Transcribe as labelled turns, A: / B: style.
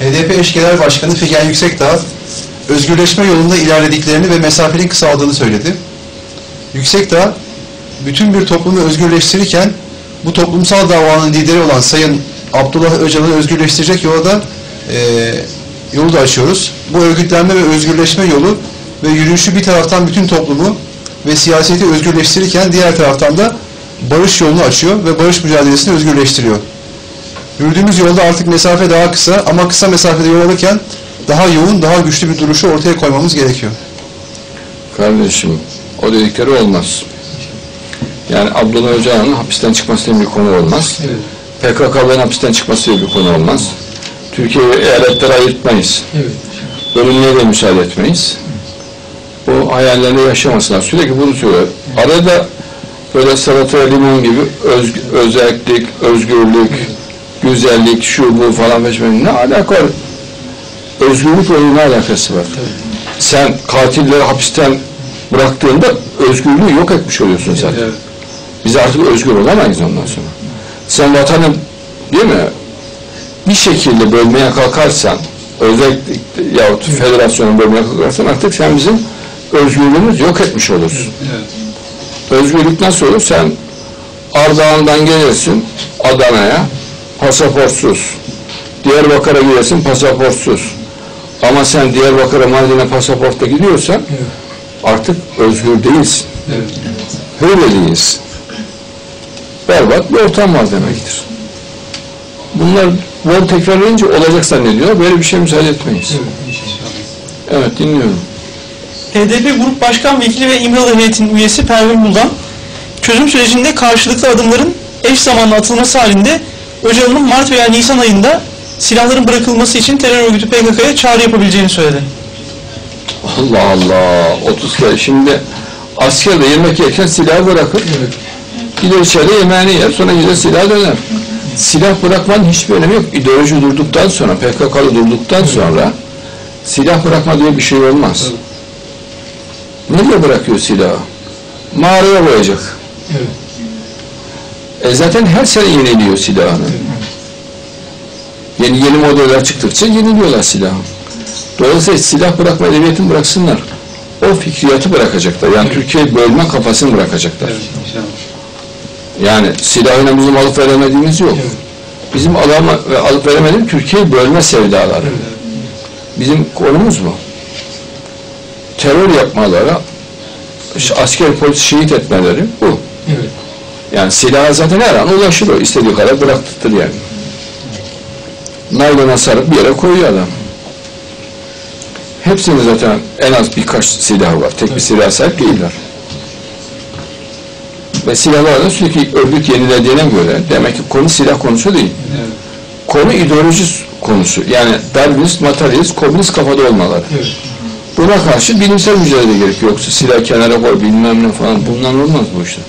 A: HDP eş genel başkanı Figen Yüksekdağ, özgürleşme yolunda ilerlediklerini ve mesafenin kısaldığını söyledi. Yüksekdağ, bütün bir toplumu özgürleştirirken bu toplumsal davanın lideri olan Sayın Abdullah Öcalan'ı özgürleştirecek yola da eee, yolu da açıyoruz. Bu örgütlenme ve özgürleşme yolu ve yürüyüşü bir taraftan bütün toplumu ve siyaseti özgürleştirirken diğer taraftan da barış yolunu açıyor ve barış mücadelesini özgürleştiriyor. Yürüdüğümüz yolda artık mesafe daha kısa ama kısa mesafede yol alırken daha yoğun, daha güçlü bir duruşu ortaya koymamız gerekiyor.
B: Kardeşim o dedikleri olmaz. Yani Abdullah Öcalan'ın hapisten çıkması diye bir konu olmaz. PKK'ların hapisten çıkması diye bir konu olmaz. Türkiye'yi eyaletlere ayırtmayız.
C: Evet.
B: Bölünmeye de müsaade etmeyiz. Bu hayallerini yaşamasınlar. Sürekli bunu söylüyor. Arada böyle salataya limon gibi öz, özellik, özgürlük, güzellik, şu bu falan peşmen ne alaka var? Özgürlük ve ne alakası var? Sen katilleri hapisten bıraktığında özgürlüğü yok etmiş oluyorsun zaten.
C: Evet.
B: Biz artık özgür olamayız ondan sonra. Sen vatanı değil mi bir şekilde bölmeye kalkarsan özellikle yahut federasyonu bölmeye kalkarsan artık sen bizim özgürlüğümüz yok etmiş olursun.
C: Evet.
B: Özgürlük nasıl olur? Sen Ardahan'dan gelirsin Adana'ya pasaportsuz. Diyarbakır'a gelirsin pasaportsuz. Ama sen Diyarbakır'a Mardin'e pasaportla gidiyorsan
C: Evet.
B: artık özgür değilsin.
C: Evet.
B: Öyle değiliz. Berbat bir ortam var demektir. Bunlar bol tekrarlayınca olacak zannediyorlar. Böyle bir şey müsaade etmeyiz.
C: Evet. İnşallah.
B: Evet dinliyorum.
D: HDP Grup Başkan Vekili ve İmralı Heyeti'nin üyesi Pervin Buldan, çözüm sürecinde karşılıklı adımların eş zamanlı atılması halinde Öcalan'ın Mart veya Nisan ayında silahların bırakılması için terör örgütü PKK'ya çağrı yapabileceğini söyledi.
B: Allah Allah. 30 kere. Şimdi askerde yemek yerken silah bırakır.
C: Evet.
B: Gider içeride yemeğini yer. Sonra gider silah döner. Silah bırakmanın hiçbir önemi yok. İdeoloji durduktan sonra, PKK'lı durduktan sonra silah bırakma diye bir şey olmaz. Nereye bırakıyor silahı? Mağaraya koyacak.
C: Evet.
B: E zaten her sene yeniliyor silahını. Yeni yeni modeller çıktıkça yeniliyorlar silahı. Dolayısıyla silah bırakma edebiyatını bıraksınlar. O fikriyatı bırakacaklar. Yani Türkiye bölme kafasını bırakacaklar. Yani silahına bizim alıp veremediğimiz yok. Bizim alama, ve alıp veremediğimiz Türkiye'yi bölme sevdaları. Bizim konumuz bu. Terör yapmaları, asker polis şehit etmeleri bu. Yani silaha zaten her an ulaşır o. istediği kadar bıraktırtır yani. Naylona sarıp bir yere koyuyor adam. Hepsinin zaten en az birkaç silah var. Tek bir silah sahip değiller. Ve silahlar da sürekli örgüt yenilediğine göre demek ki konu silah konusu değil.
C: Evet.
B: Konu ideoloji konusu. Yani Darwinist, materyalist, komünist kafada olmaları.
C: Evet.
B: Buna karşı bilimsel mücadele gerekiyor. Yoksa silah kenara koy bilmem ne falan. Bundan olmaz bu işler.